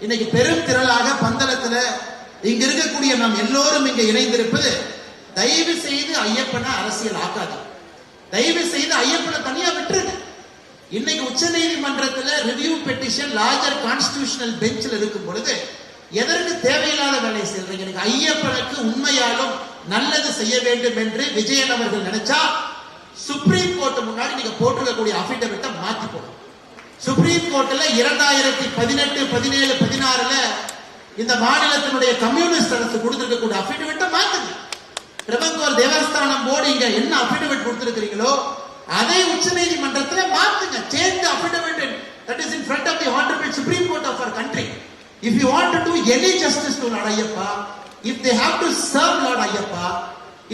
இன்னைக்கு பெரும் திரளாக பந்தளத்துல இங்க இருக்கக்கூடிய நாம் எல்லோரும் இங்க இணைந்திருப்பது தயவு செய்து ஐயப்பனை அரசியல் ஆக்காது தயவு செய்து ஐயப்பனை தனியா விட்டுருங்க. இன்னைக்கு உச்ச நீதிமன்றத்துல ரிவ்யூ பெட்டிஷன் லார்ஜர் கான்ஸ்டிடியூஷனல் பெஞ்சில் இருக்கும் பொழுது எதற்கு தேவையில்லாத வேலையை செய்யறீங்க எனக்கு ஐயப்பனுக்கு உண்மையாலும் நல்லது செய்ய வேண்டும் என்று விஜயன் அவர்கள் நினைச்சா சுப்ரீம் கோர்ட் முன்னாடி நீங்க போட்டிருக்கக்கூடிய அபிடவிட்டை மாத்தி போடும் சுப்ரீம் கோர்ட்ல இரண்டாயிரத்தி பதினெட்டு பதினேழு பதினாறுல இந்த மாநிலத்தினுடைய கம்யூனிஸ்ட் அரசு கொடுத்திருக்கக்கூடிய அபிடவிட்டை மாத்துங்க. பிரபங்கோர் தேவஸ்தானம் போர்டு இங்க என்ன அபிடவிட் கொடுத்திருக்கிறீங்களோ அதை உச்ச நீதிமன்றத்தில் மாத்துங்க. Change affidavit that is in front of the honourable Supreme Court of our country if you want to do any justice to Lord Ayyappa if they have to serve Lord Ayyappa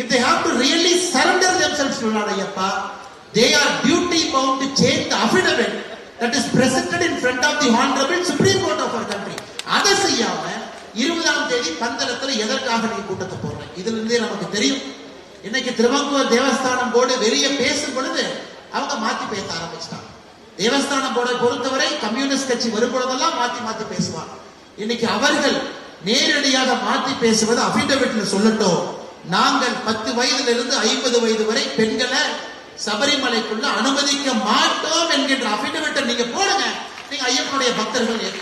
if they have to really surrender themselves to Lord Ayyappa they are duty bound change change affidavit that is presented in front of the honourable Supreme Court of our country அதை செய்யாம இருபதாம் தேதி பந்தளத்துல எதற்காக நீ கூட்டத்தை போடுற? இதுல இருந்தே நமக்கு தெரியும். இன்னைக்கு திருவங்கூர் தேவஸ்தானம் போர்டு வெளிய பேசும் பொழுது அவங்க மாத்தி பேச ஆரம்பிச்சிட்டாங்க. தேவஸ்தானம் போர்டை பொறுத்தவரை கம்யூனிஸ்ட் கட்சி வரும் பொழுதெல்லாம் மாத்தி மாத்தி பேசுவாங்க. இன்னைக்கு அவர்கள் நேரடியாக மாத்தி பேசுவது அபிடவிட்ல சொல்லட்டும். நாங்கள் பத்து வயதுல இருந்து ஐம்பது வயது வரை பெண்களை சபரிமலைக்குள்ள அனுமதிக்க மாட்டோம் என்கின்ற அபிடவிட்டை நீங்க போடுங்க. நீங்க ஐயப்பனுடைய பக்தர்கள்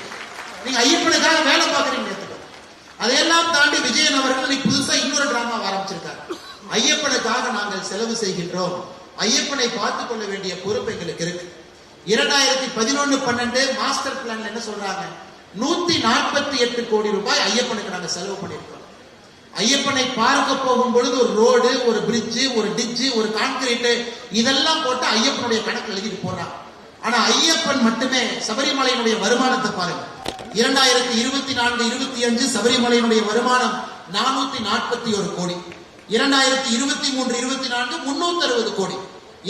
நீங்க ஐயப்பனுக்காக வேலை பார்க்கறீங்க அதையெல்லாம் தாண்டி விஜயன் அவர்கள் புதுசா இன்னொரு டிராமா ஆரம்பிச்சிருக்காரு. ஐயப்பனுக்காக நாங்கள் செலவு செய்கின்றோம். ஐயப்பனை பார்த்துக் கொள்ள வேண்டிய பொறுப்பு எங்களுக்கு இருக்கு. இரண்டாயிரத்தி பதினொன்னு பன்னெண்டு மாஸ்டர் பிளான்ல என்ன சொல்றாங்க? நூத்தி நாற்பத்தி எட்டு கோடி ரூபாய் ஐயப்பனுக்கு நாங்க செலவு பண்ணிருக்கோம் ஐயப்பனை பார்க்க போகும் பொழுது ஒரு ரோடு ஒரு பிரிட்ஜு ஒரு டிச்சு ஒரு கான்கிரீட்டு இதெல்லாம் போட்டு ஐயப்பனுடைய கணக்கு எழுதிட்டு போறாங்க ஆனா ஐயப்பன் மட்டுமே சபரிமலையினுடைய வருமானத்தை பாருங்க. இரண்டாயிரத்தி இருபத்தி நான்கு இருபத்தி அஞ்சு சபரிமலையினுடைய வருமானம் நானூத்தி நாற்பத்தி ஒரு கோடி. இரண்டாயிரத்தி இருபத்தி மூன்று இருபத்தி நான்கு முன்னூத்தி அறுபது கோடி.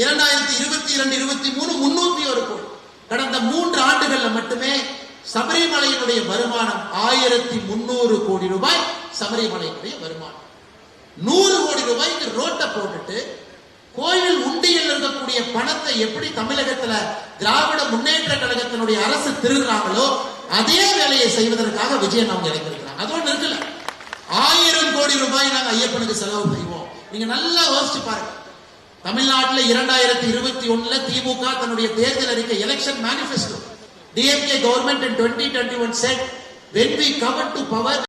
இரண்டாயிரத்தி இருபத்தி இரண்டு இருபத்தி மூணு முன்னூத்தி ஒரு கோடி. கடந்த மூன்று ஆண்டுகள்ல மட்டுமே சபரிமலையினுடைய வருமானம் ஆயிரத்தி முன்னூறு கோடி ரூபாய். சபரிமலையினுடைய வருமானம். நூறு கோடி ரூபாய்க்கு ரோட்டை போட்டுட்டு கோயில் உண்டியில் இருக்கக்கூடிய பணத்தை எப்படி தமிழகத்துல திராவிட முன்னேற்ற கழகத்தினுடைய அரசு திருடுறாங்களோ அதே வேலையை செய்வதற்காக விஜயன் அவங்க இறங்கிருக்கிறாங்க அது ஒண்ணு இருக்குல்ல. ஆயிரம் கோடி ரூபாய் நாங்க ஐயப்பனுக்கு செலவு செய்வோம். நீங்க நல்லா யோசிச்சு பாருங்க. தமிழ்நாட்டுல இரண்டாயிரத்தி இருபத்தி ஒண்ணுல திமுக தன்னுடைய தேர்தல் அறிக்கை election manifesto DMK government in twenty twenty one said when we cover to power